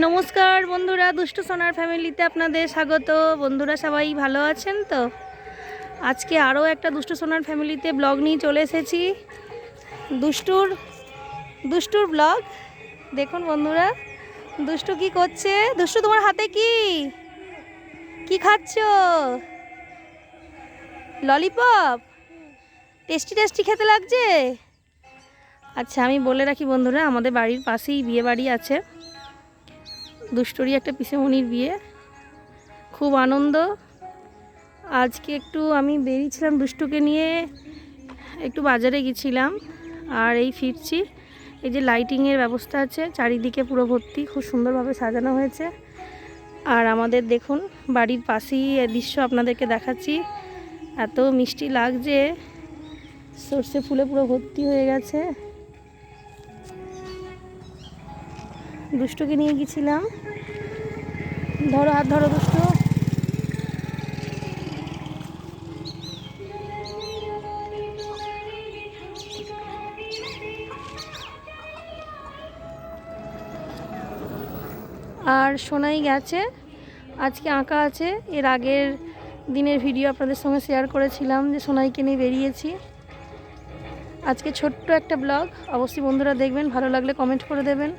নমস্কার বন্ধুরা, দুষ্টু সোনার ফ্যামিলিতে আপনাদের স্বাগত। বন্ধুরা সবাই ভালো আছেন তো? আজকে আরও একটা দুষ্ট সোনার ফ্যামিলিতে ব্লগ নিয়ে চলে এসেছি। দুষ্টুর দুষ্টুর ব্লগ। দেখুন বন্ধুরা, দুষ্টু কি করছে? দুষ্টু, তোমার হাতে কি? কি খাচ্ছ? ললিপপ? টেস্টি টেস্টি খেতে লাগছে? আচ্ছা আমি বলে রাখি বন্ধুরা, আমাদের বাড়ির পাশেই বিয়ে বাড়ি আছে। দুষ্টুরি একটা পিসেমণির বিয়ে। খুব আনন্দ। আজকে একটু আমি বেরিয়েছিলাম দুষ্টুকে নিয়ে, একটু বাজারে গেছিলাম আর এই ফিরছি। এই যে লাইটিংয়ের ব্যবস্থা আছে, চারিদিকে পুরো ভর্তি, খুব সুন্দরভাবে সাজানো হয়েছে। আর আমাদের দেখুন, বাড়ির পাশেই দৃশ্য আপনাদেরকে দেখাচ্ছি। এত মিষ্টি লাগছে। সর্ষে ফুলে পুরো ভর্তি হয়ে গেছে। দুষ্টুকে নিয়ে গেছিলাম। ধরো, হাত ধরো দুষ্টু। আর সোনাই গেছে, আজকে আঁকা আছে। এর আগের দিনের ভিডিও আপনাদের সঙ্গে শেয়ার করেছিলাম যে সোনাইকে নিয়ে বেরিয়েছি। আজকে ছোট্ট একটা ব্লগ। অবশ্যই বন্ধুরা দেখবেন, ভালো লাগলে কমেন্ট করে দেবেন।